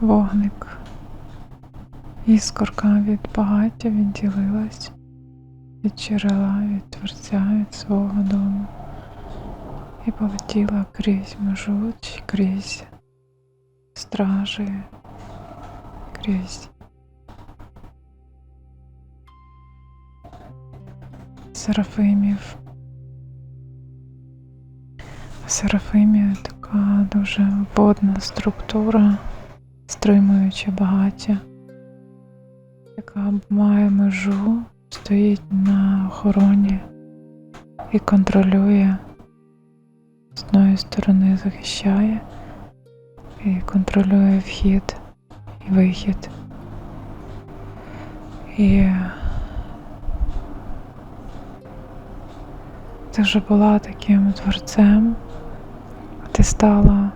вогник. Іскорка від багаття відділилась від джерела, від творця, від свого дому і полетіла крізь межу, чи крізь стражі, крізь серафимів. Серафимія така дуже водна структура, стримуюча багаття, яка має межу, стоїть на охороні і контролює. З одної сторони захищає і контролює вхід і вихід. І ти вже була таким творцем, ти стала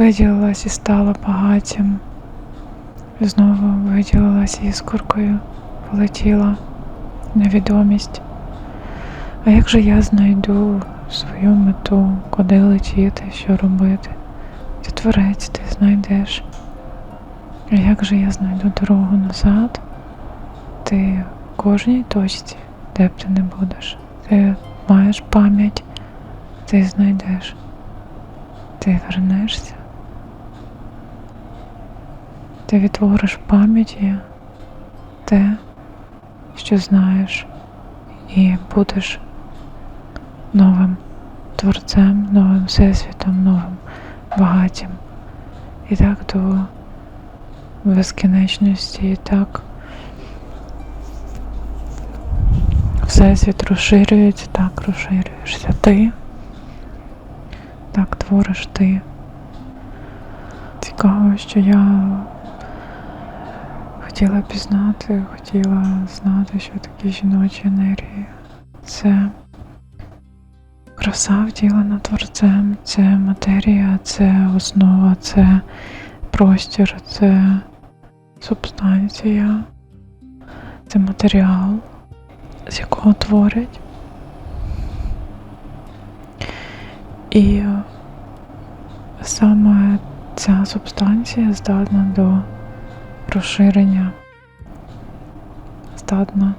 виділилась і стала багатім. Знову виділилась іскоркою, полетіла невідомість. А як же я знайду свою мету, куди летіти, що робити? Ти творець, ти знайдеш. А як же я знайду дорогу назад? Ти в кожній точці, де б ти не будеш. Ти маєш пам'ять, ти знайдеш. Ти вернешся. Ти відтвориш в пам'яті те, що знаєш, і будеш новим творцем, новим всесвітом, новим багатім. І так до безкінечності, і так всесвіт розширюється, так розширюєшся ти, так твориш ти. Цікаво, що я хотіла пізнати, хотіла знати, що такі жіночі енергії. Це краса вділена творцем, це матерія, це основа, це простір, це субстанція, це матеріал, з якого творять. І саме ця субстанція здатна до розширення, здатна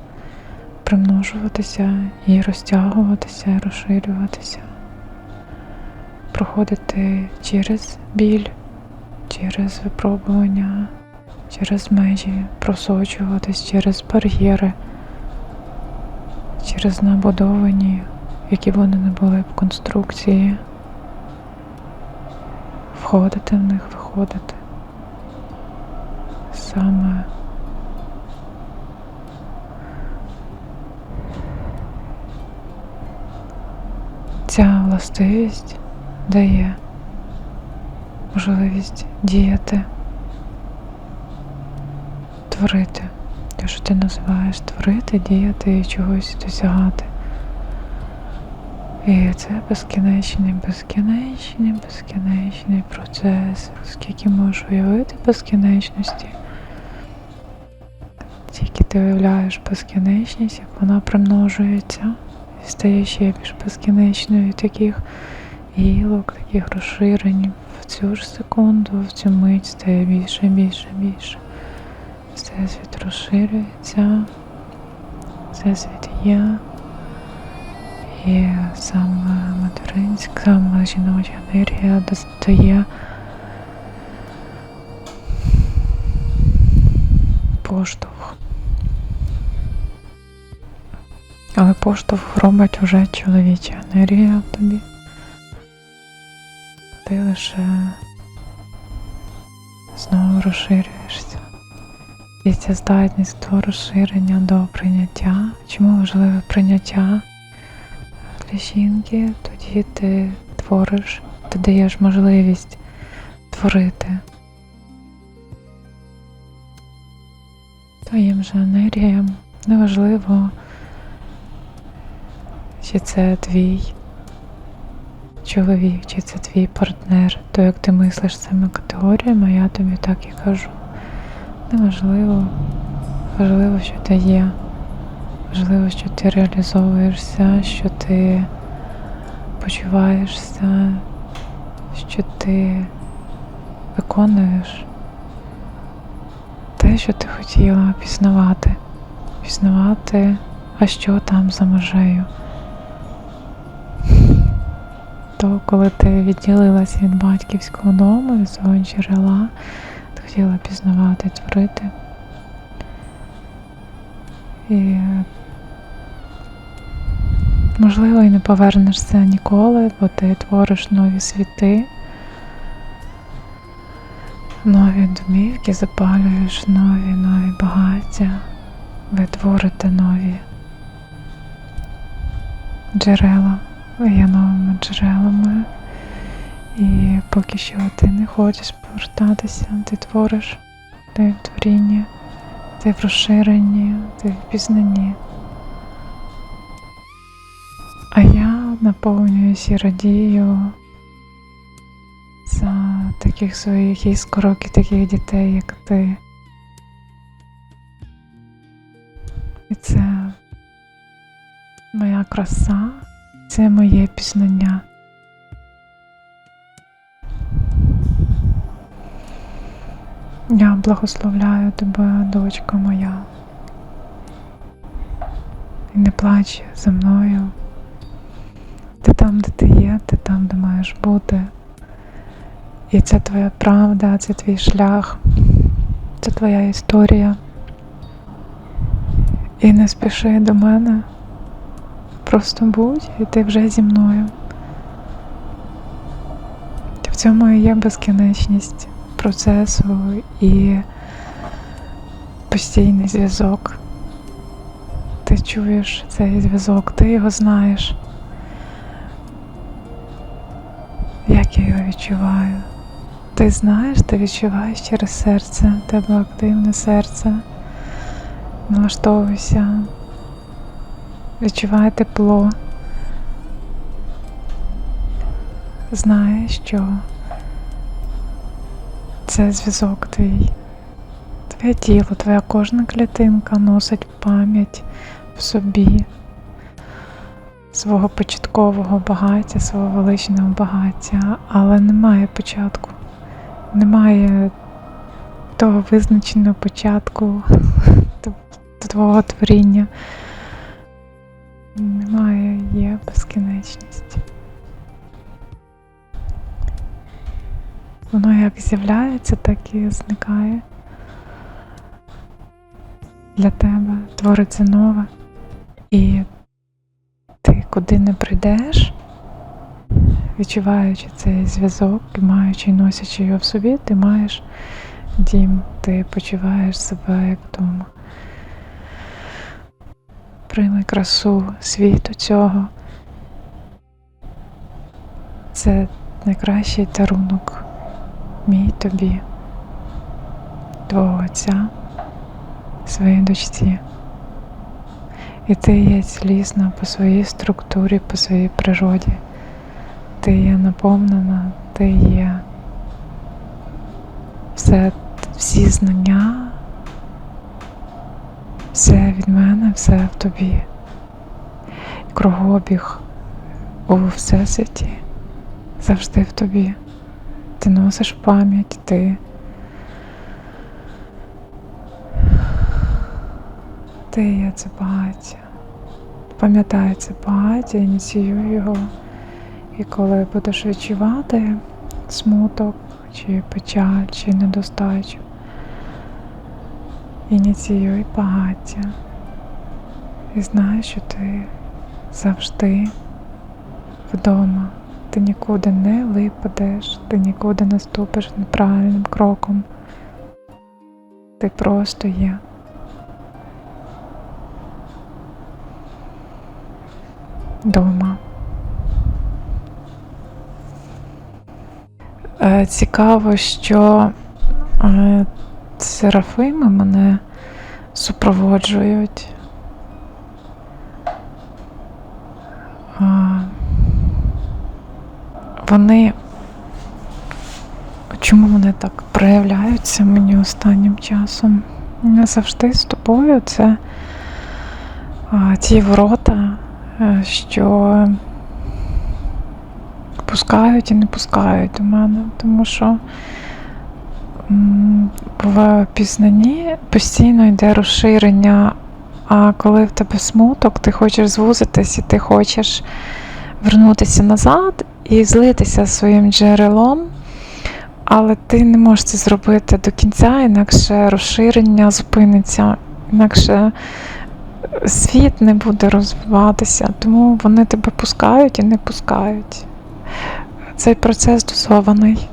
примножуватися і розтягуватися, і розширюватися, проходити через біль, через випробування, через межі, просочуватись через бар'єри, через набудовані, які вони не були в конструкції, входити в них, виходити. Саме ця властивість дає можливість діяти, творити. Те, що ти називаєш творити, діяти і чогось досягати. І це безкінечний, безкінечний, безкінечний процес, скільки можеш уявити безкінечності. Тільки ти уявляєш безкінечність, як вона примножується і стає ще більш безкінечною таких гілок, таких розширень в цю ж секунду, в цю мить стає більше, більше, більше. Всесвіт розширюється, всесвіт є. І саме материнська, саме жіноча енергія достає поштовх. Але поштовх робить вже чоловіча енергія в тобі. Ти лише знову розширюєшся. І ця здатність до розширення до прийняття. Чому важливе прийняття для жінки? Тоді ти твориш, ти даєш можливість творити. Твоїм же енергіям неважливо, чи це твій чоловік, чи це твій партнер, то як ти мислиш цими категоріями, я тобі так і кажу. Неважливо, важливо, що ти є. Важливо, що ти реалізовуєшся, що ти почуваєшся, що ти виконуєш те, що ти хотіла пізнавати. Пізнавати, а що там за межею. То, коли ти відділилася від батьківського дому, від свого джерела, ти хотіла пізнавати, творити. І можливо і не повернешся ніколи, бо ти твориш нові світи, нові домівки, запалюєш нові, нові багаття, ви творите нові джерела, є новими джерелами. І поки що ти не хочеш повертатися, ти твориш, ти в творінні, ти в розширенні, ти в пізнанні. А я наповнююсь і радію за таких своїх іскорок і таких дітей, як ти. І це моя краса, це моє пізнання. Я благословляю тебе, дочка моя. І не плач за мною. Ти там, де ти є, ти там, де маєш бути. І це твоя правда, це твій шлях, це твоя історія. І не спіши до мене. Просто будь, і ти вже зі мною. В цьому і є безкінечність процесу і постійний зв'язок. Ти чуєш цей зв'язок, ти його знаєш. Як я його відчуваю? Ти знаєш, ти відчуваєш через серце, тебе активне серце. Налаштовуйся, відчувай тепло. Знай, що це зв'язок твій. Твоє тіло, твоя кожна клітинка носить пам'ять в собі свого початкового багаття, свого величного багаття, але немає початку, немає того визначеного початку твого творіння. Немає, є безкінечність. Воно як з'являється, так і зникає. Для тебе твориться нове. І ти куди не прийдеш, відчуваючи цей зв'язок, маючи і носячи його в собі, ти маєш дім, ти почуваєш себе як вдома. Прийми красу світу цього. Це найкращий дарунок мій тобі, твого отця, своїй дочці. І ти є цілісна по своїй структурі, по своїй природі. Ти є наповнена, ти є все, всі знання, все від мене, все в тобі. Кругобіг у всесвіті завжди в тобі. Ти носиш пам'ять, ти. Ти є це багаття. Пам'ятай це багаття, ініціюй його. І коли будеш відчувати смуток, чи печаль, чи недостачу, ініціюй багаття. І знай, що ти завжди вдома. Ти нікуди не випадеш, ти нікуди не ступиш неправильним кроком. Ти просто є. Дома. Е, Цікаво, що е, серафими мене супроводжують. Вони чому вони так проявляються мені останнім часом? Не завжди з тобою це ті ворота, е, що пускають і не пускають до мене, тому що в пізнанні постійно йде розширення, а коли в тебе смуток, ти хочеш звузитись і ти хочеш вернутися назад і злитися своїм джерелом, але ти не можеш це зробити до кінця, інакше розширення зупиниться, інакше світ не буде розвиватися, тому вони тебе пускають і не пускають. Цей процес дозований.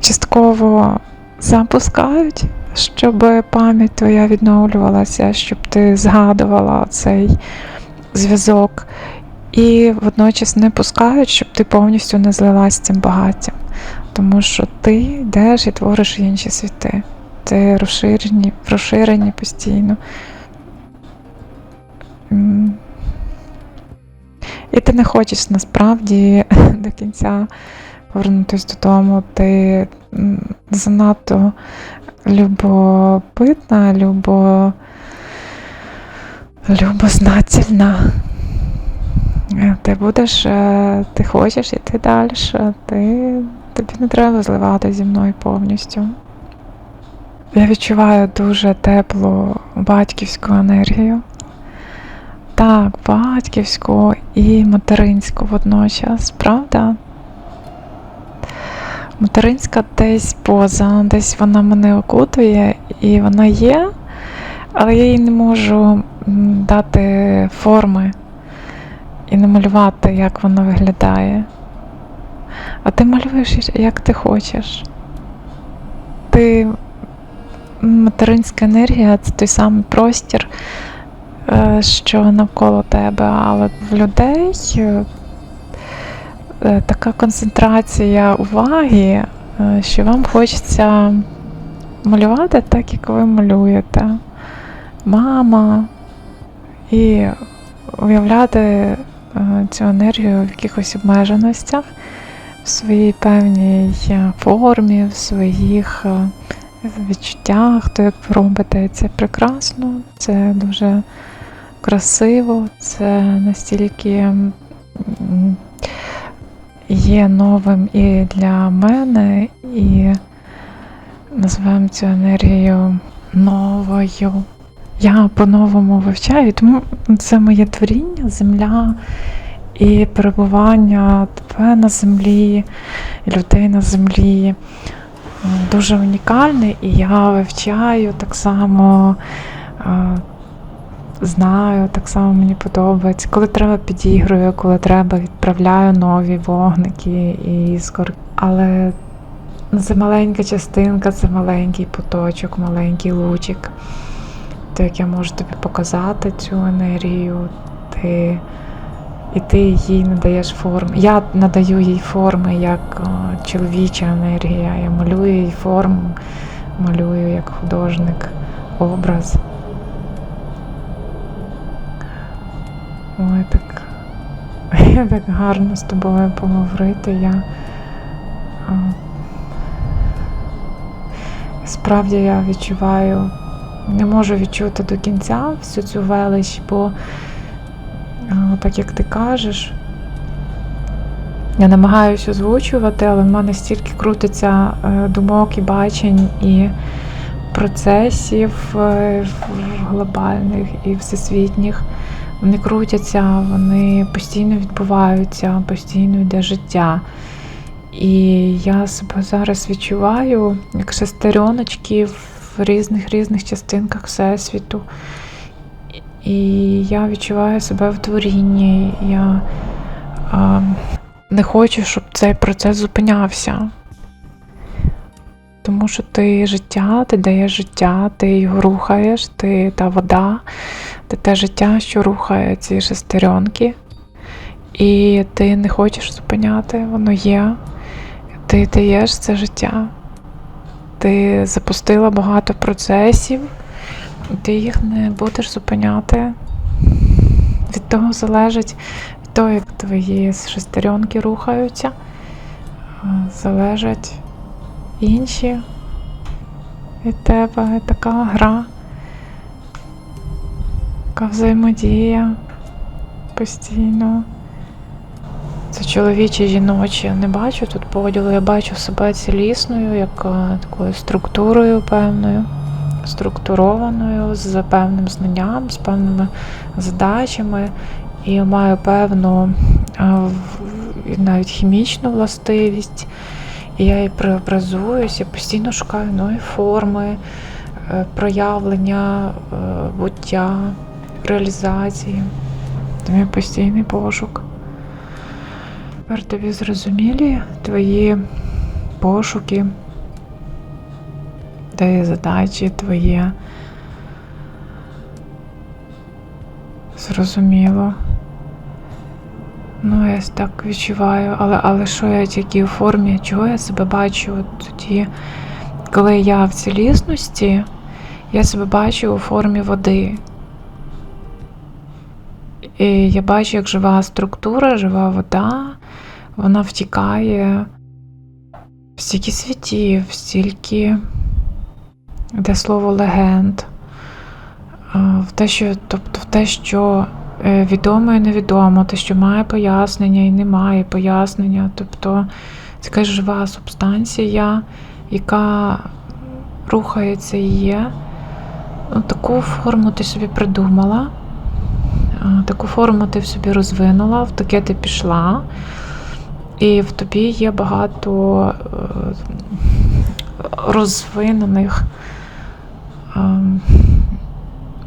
Частково запускають, щоб пам'ять твоя відновлювалася, щоб ти згадувала цей зв'язок. І водночас не пускають, щоб ти повністю не злилась цим багаттям. Тому що ти йдеш і твориш інші світи. Ти розширені, розширені постійно. І ти не хочеш насправді до кінця повернутися додому. Ти занадто любопитна, любо, любознательна. Е, Ти будеш, е, ти хочеш іти далі, ти, тобі не треба зливати зі мною повністю. Я відчуваю дуже теплу батьківську енергію. Так, батьківську і материнську водночас, правда? Материнська десь поза, десь вона мене окутує, і вона є, але я їй не можу дати форми і намалювати, як вона виглядає. А ти малюєш, як ти хочеш. Ти материнська енергія це той самий простір, е, що навколо тебе, але в людей е, така концентрація уваги, е, що вам хочеться малювати так, як ви малюєте. Мама і уявляти е, цю енергію в якихось обмеженостях, в своїй певній е, формі, в своїх е, відчуттях, то як ви робите це прекрасно, це дуже красиво, це настільки є новим і для мене, і називаємо цю енергію новою. Я по-новому вивчаю, тому це моє творіння, земля і перебування тебе на землі, людей на землі дуже унікальне, і я вивчаю так само, е, знаю, так само мені подобається. Коли треба підігрую, коли треба, відправляю нові вогники і іскор. Але це маленька частинка, це маленький поточок, маленький лучик. То як я можу тобі показати цю енергію, ти, і ти їй надаєш форми. Я надаю їй форми як о, чоловіча енергія. Я малюю їй форму, малюю як художник образ. Ой, так, так гарно з тобою поговорити. Я а, справді я відчуваю не можу відчути до кінця всю цю велич, бо, а, так як ти кажеш, я намагаюся озвучувати, але в мене стільки крутиться е, думок і бачень, і процесів е, глобальних і всесвітніх. Вони крутяться, вони постійно відбуваються, постійно йде життя. І я себе зараз відчуваю як шестереночки в різних різних частинках Всесвіту. І я відчуваю себе в творінні. Я а, не хочу, щоб цей процес зупинявся. Тому що ти життя, ти даєш життя, ти його рухаєш, ти та вода, ти те життя, що рухає ці шестеренки. І ти не хочеш зупиняти, воно є. Ти даєш це життя. Ти запустила багато процесів, ти їх не будеш зупиняти. Від того залежить від того, як твої шестеренки рухаються, залежать інші від тебе. Така гра, така взаємодія постійно. Це чоловіче жіноче. Я не бачу тут поділу. Я бачу себе цілісною, як е, такою структурою певною, структурованою, з певним знанням, з певними задачами. І маю певну е, навіть хімічну властивість. Я і преобразуюсь, я постійно шукаю нові форми е, проявлення, е, буття, реалізації. Це мій постійний пошук. Тепер тобі зрозумілі твої пошуки, твої задачі, твоє. Зрозуміло. Ну, я так відчуваю, але, але що я тільки у формі, чого я себе бачу? От тоді, коли я в цілісності, я себе бачу у формі води. І я бачу, як жива структура, жива вода, вона втікає. В стільки світів, в стільки, де слово легенд, в те, що, тобто в те, що відомо і невідомо, те, що має пояснення і не має пояснення. Тобто така жива субстанція, яка рухається і є. Ну, Таку форму ти собі придумала. Таку форму ти в собі розвинула, в таке ти пішла, і в тобі є багато е, розвинених, ем,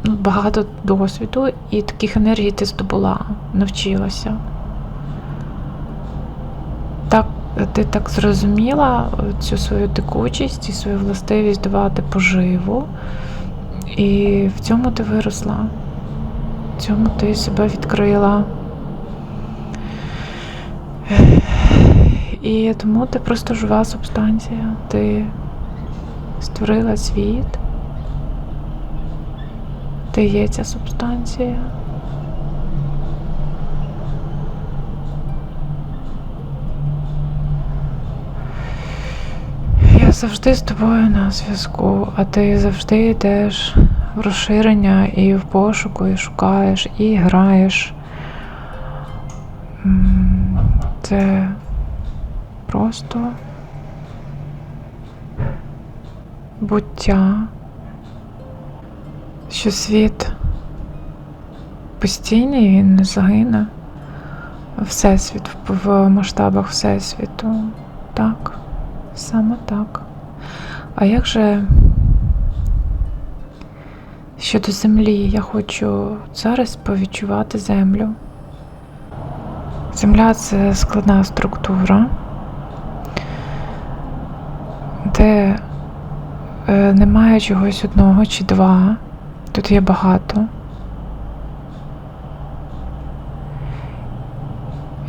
багато досвіду, і таких енергій ти здобула, навчилася. Так, ти так зрозуміла цю свою текучість і свою властивість давати поживу, і в цьому ти виросла. В цьому ти себе відкрила. І тому ти просто жива субстанція. Ти створила світ. Ти є ця субстанція. Я завжди з тобою на зв'язку, а ти завжди йдеш в розширення і в пошуку, і шукаєш, і граєш. Це просто буття, що світ постійний, він не загине. Всесвіт в- масштабах Всесвіту. Так, саме так. А як же щодо землі, я хочу зараз повідчувати землю. Земля це складна структура, де е, немає чогось одного чи два. Тут є багато.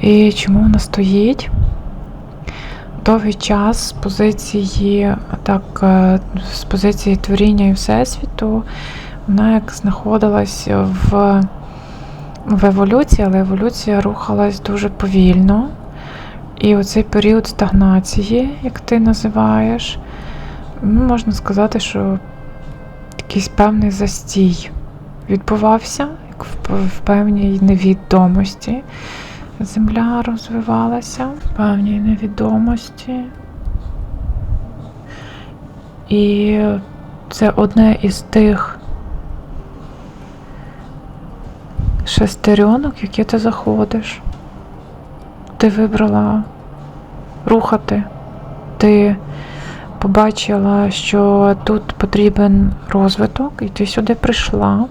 І чому вона стоїть? Довгий час з позиції, так, е, з позиції творіння і Всесвіту, вона як знаходилась в, в еволюції, але еволюція рухалась дуже повільно. І оцей період стагнації, як ти називаєш, ну, можна сказати, що якийсь певний застій відбувався, в, певній невідомості. Земля розвивалася в певній невідомості. І це одне із тих шестеренок, які ти заходиш. Ти вибрала рухати. Ти побачила, що тут потрібен розвиток, і ти сюди прийшла,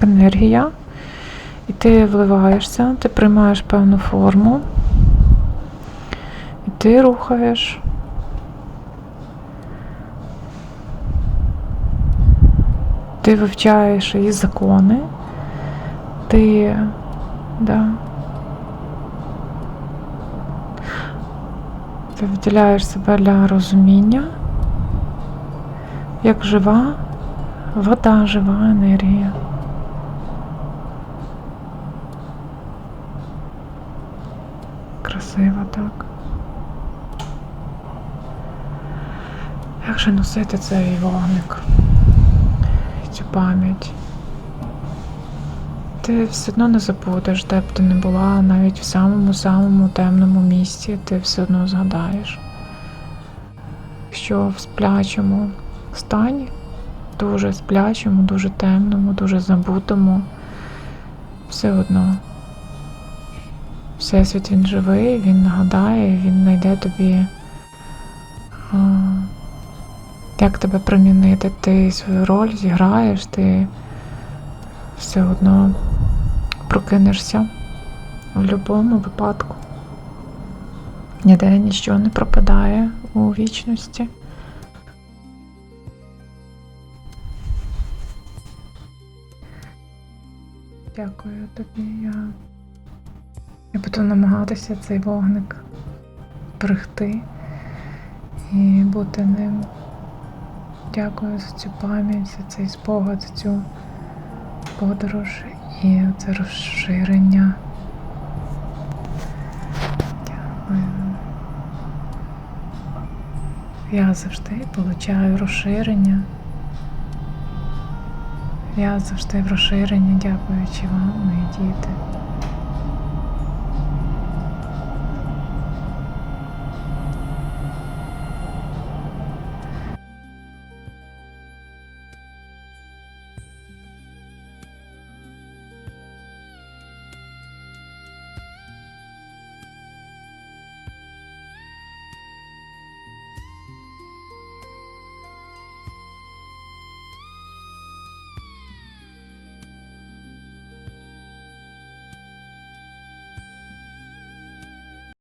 енергія. І ти вливаєшся, ти приймаєш певну форму, і ти рухаєш. Ти вивчаєш її закони, ти, да. Ти виділяєш себе для розуміння, як жива вода, жива енергія. Красиво так. Як же носити цей вогник? Цю пам'ять? Ти все одно не забудеш, де б ти не була, навіть в самому-самому темному місці ти все одно згадаєш. Якщо в сплячому стані, дуже сплячому, дуже темному, дуже забутому, все одно. Всесвіт він живий, він нагадає, він знайде тобі, як тебе примінити. Ти свою роль зіграєш, ти все одно прокинешся в будь-якому випадку. Ніде нічого не пропадає у вічності. Дякую тобі. Я, я буду намагатися цей вогник берегти і бути ним. Дякую за цю пам'ять, за цей спогад, за цю подорож і це розширення. Я завжди получаю розширення. Я завжди в розширенні, дякуючи вам, мої діти.